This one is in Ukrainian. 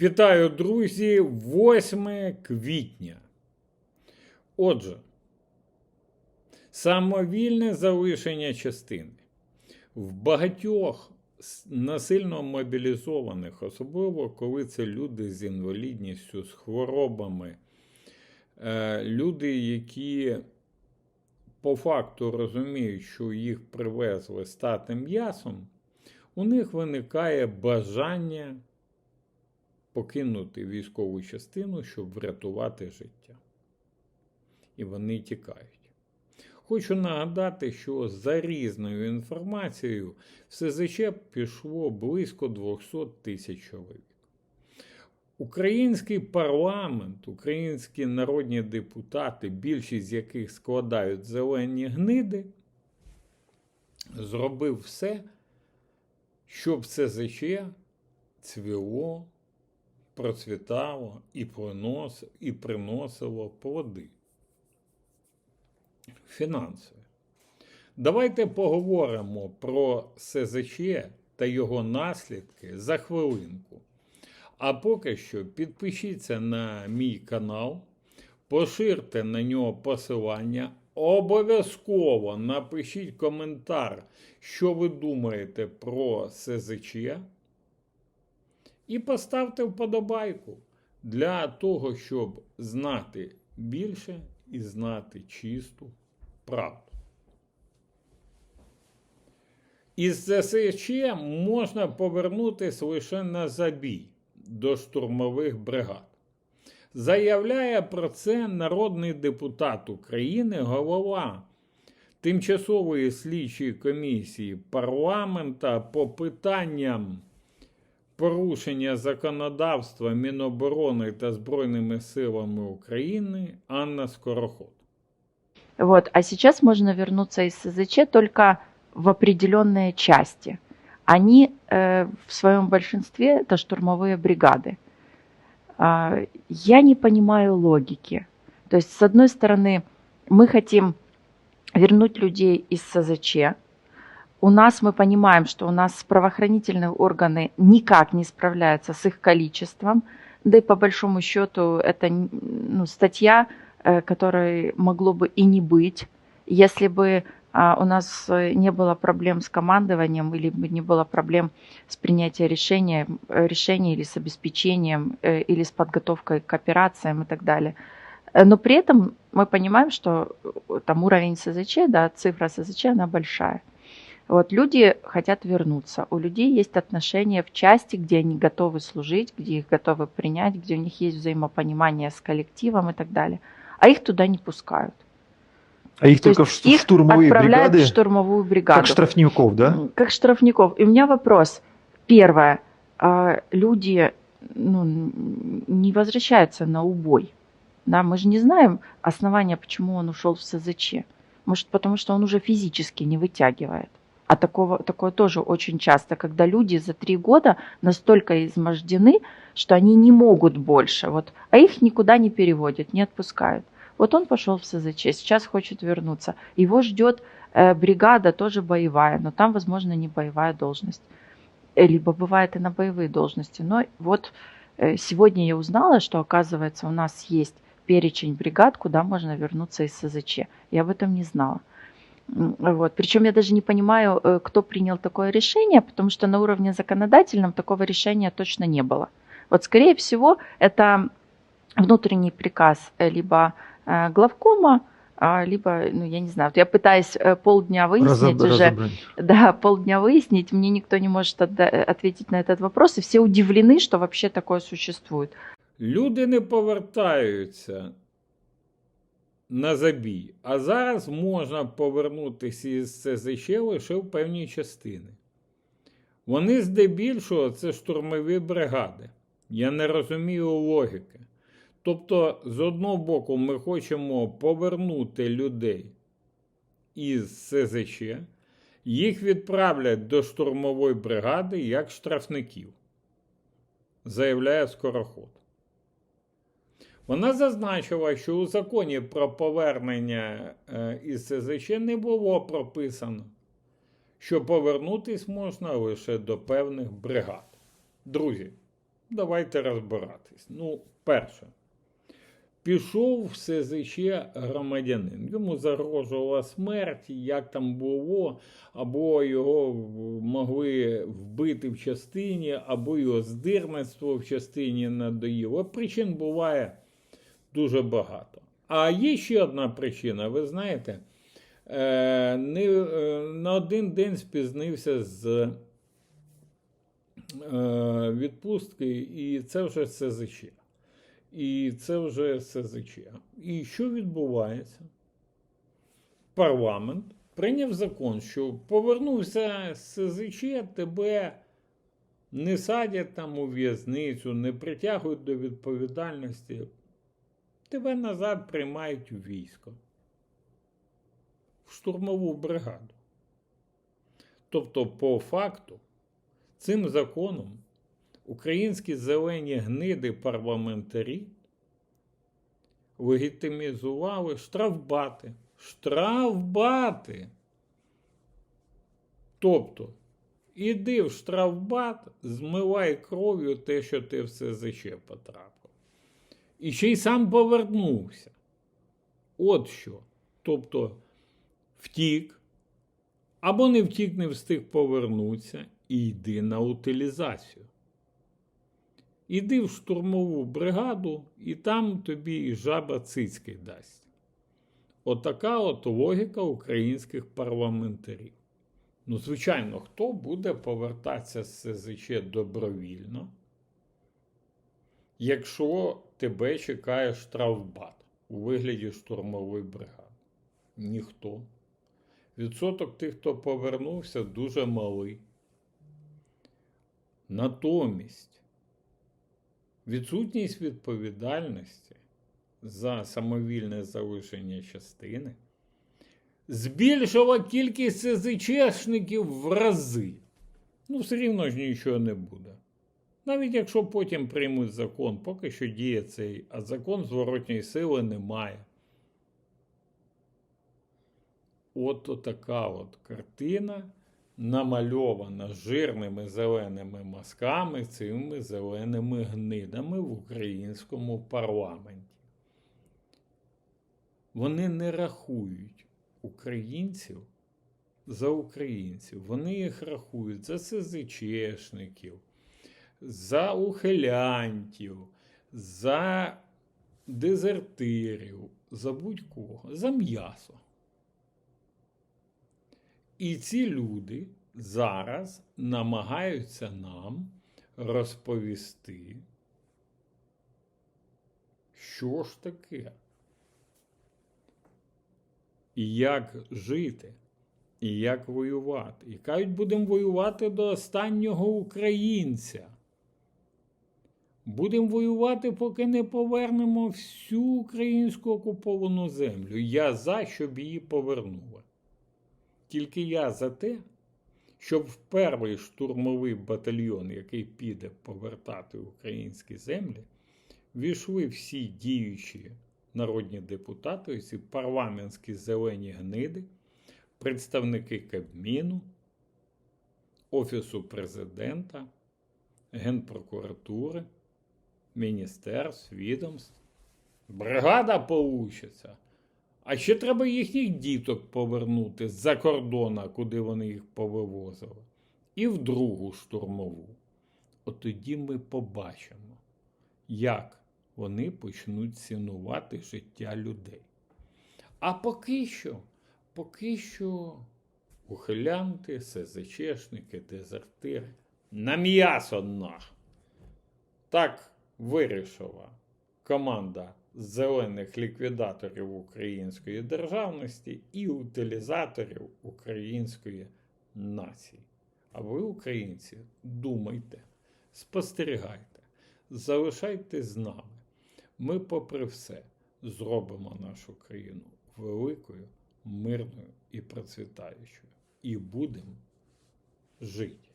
Вітаю, друзі! 8 квітня. Отже, самовільне залишення частини. В багатьох насильно мобілізованих, особливо коли це люди з інвалідністю, з хворобами, е, люди, які по факту розуміють, що їх привезли стати м'ясом, у них виникає бажання покинути військову частину, щоб врятувати життя. І вони тікають. Хочу нагадати, що за різною інформацією в СЗЧ пішло близько 200 тисяч чоловік. Український парламент, українські народні депутати, більшість з яких складають зелені гниди, зробив все, щоб СЗЧ цвіло, процвітало і, принос, і приносило плоди. Фінансові. Давайте поговоримо про СЗЧ та його наслідки за хвилинку. А поки що підпишіться на мій канал, поширте на нього посилання. Обов'язково напишіть коментар, що ви думаєте про СЗЧ. І поставте вподобайку для того, щоб знати більше і знати чисту правду. Із ССЧ можна повернутися лише на забій до штурмових бригад. Заявляє про це народний депутат України, голова Тимчасової слідчої комісії парламента по питанням порушення законодавства Міноборони та Збройними силами України Анна Скороход. Вот. А сейчас можно вернуться из СЗЧ только в определенные части. Они э, в своем большинстве это штурмовые бригады. А, я не понимаю логики. То есть, с одной стороны, мы хотим вернуть людей из СЗЧ. У нас мы понимаем, что у нас правоохранительные органы никак не справляются с их количеством. Да и по большому счету это ну, статья, э, которой могло бы и не быть, если бы а, у нас не было проблем с командованием или бы не было проблем с принятием решения, э, решений или с обеспечением, э, или с подготовкой к операциям и так далее. Но при этом мы понимаем, что там уровень СЗЧ, да, цифра СЗЧ, она большая. Вот люди хотят вернуться. У людей есть отношения в части, где они готовы служить, где их готовы принять, где у них есть взаимопонимание с коллективом и так далее. А их туда не пускают. А их То только в их штурмовые отправляют бригады, в штурмовую бригаду. как штрафников, да? Как штрафников. И у меня вопрос. Первое. А, Люди ну, не возвращаются на убой. Да, мы же не знаем основания, почему он ушел в СЗЧ. Может, потому что он уже физически не вытягивает. А такого, такое тоже очень часто, когда люди за три года настолько измождены, что они не могут больше. Вот, а их никуда не переводят, не отпускают. Вот он пошел в СЗЧ, сейчас хочет вернуться. Его ждет э, бригада, тоже боевая, но там, возможно, не боевая должность. Э, Либо бывает и на боевые должности. Но вот э, сегодня я узнала, что, оказывается, у нас есть перечень бригад, куда можно вернуться из СЗЧ. Я об этом не знала. Вот. Причем я даже не понимаю, э, кто принял такое решение, потому что на уровне законодательном такого решения точно не было. Вот, скорее всего, это внутренний приказ э, либо э, главкома, а, либо, ну, я не знаю, вот я пытаюсь полдня выяснить Разоб- уже, разобрать. да, полдня выяснить, мне никто не может отда- ответить на этот вопрос, и все удивлены, что вообще такое существует. Люди не повертаються на забій, а зараз можна повернутися із СЗЧ лише в певні частини. Вони здебільшого це штурмові бригади. Я не розумію логіки. Тобто, з одного боку, ми хочемо повернути людей із СЗЧ, їх відправлять до штурмової бригади як штрафників, заявляє Скороход. Вона зазначила, що у законі про повернення е, із СЗЧ не було прописано, що повернутись можна лише до певних бригад. Друзі, Давайте розбиратись. Ну, перше. Пішов в СЗЧ громадянин. Йому загрожувала смерть, як там було, або його могли вбити в частині, або його здирництво в частині надоїло. Причин буває дуже багато. А є ще одна причина, ви знаєте, е, не, е, на один день спізнився з е, відпустки, і це вже СЗЧ. І це вже СЗЧ. І що відбувається? Парламент прийняв закон, що повернувся з СЗЧ, тебе не садять там у в'язницю, не притягують до відповідальності. Тебе назад приймають у військо, в штурмову бригаду. Тобто, по факту, цим законом українські зелені гниди парламентарі легітимізували штрафбати. Штрафбати. Тобто, іди в штрафбат, змивай кров'ю те, що ти в СЗЧ потрапив. І ще й сам повернувся. От що. Тобто, втік, або не втік, не встиг повернутися, і йди на утилізацію. Іди в штурмову бригаду, і там тобі і жаба цицьки дасть. Отака от логіка українських парламентарів. Ну, звичайно, хто буде повертатися з СЗЧ добровільно, якщо тебе чекає штрафбат у вигляді штурмової бригади? Ніхто. Відсоток тих, хто повернувся, дуже малий. Натомість відсутність відповідальності за самовільне залишення частини збільшила кількість СЗЧшників в рази. Ну, все рівно ж нічого не буде. Навіть якщо потім приймуть закон, поки що діє цей, а закон зворотньої сили немає. От така от картина намальована жирними зеленими мазками цими зеленими гнидами в українському парламенті. Вони не рахують українців за українців. Вони їх рахують за СЗЧшників, за ухилянтів, за дезертирів, за будь-кого, за м'ясо. І ці люди зараз намагаються нам розповісти, що ж таке, і як жити, і як воювати. І кажуть, будемо воювати до останнього українця. Будемо воювати, поки не повернемо всю українську окуповану землю. Я за, щоб її повернули. Тільки я за те, щоб в перший штурмовий батальйон, який піде повертати українські землі, війшли всі діючі народні депутати, ці парламентські зелені гниди, представники Кабміну, Офісу президента, Генпрокуратури, міністерств, відомств. Бригада получиться. А ще треба їхніх діток повернути з-за кордона, куди вони їх повивозили, і в другу штурмову. От тоді ми побачимо, як вони почнуть цінувати життя людей. А поки що, поки що ухилянти, СЗЧшники, дезертири на м'ясо нах. Так вирішила команда зелених ліквідаторів української державності і утилізаторів української нації. А ви, українці, думайте, спостерігайте, залишайтесь з нами. Ми, попри все, зробимо нашу країну великою, мирною і процвітаючою. І будемо жити.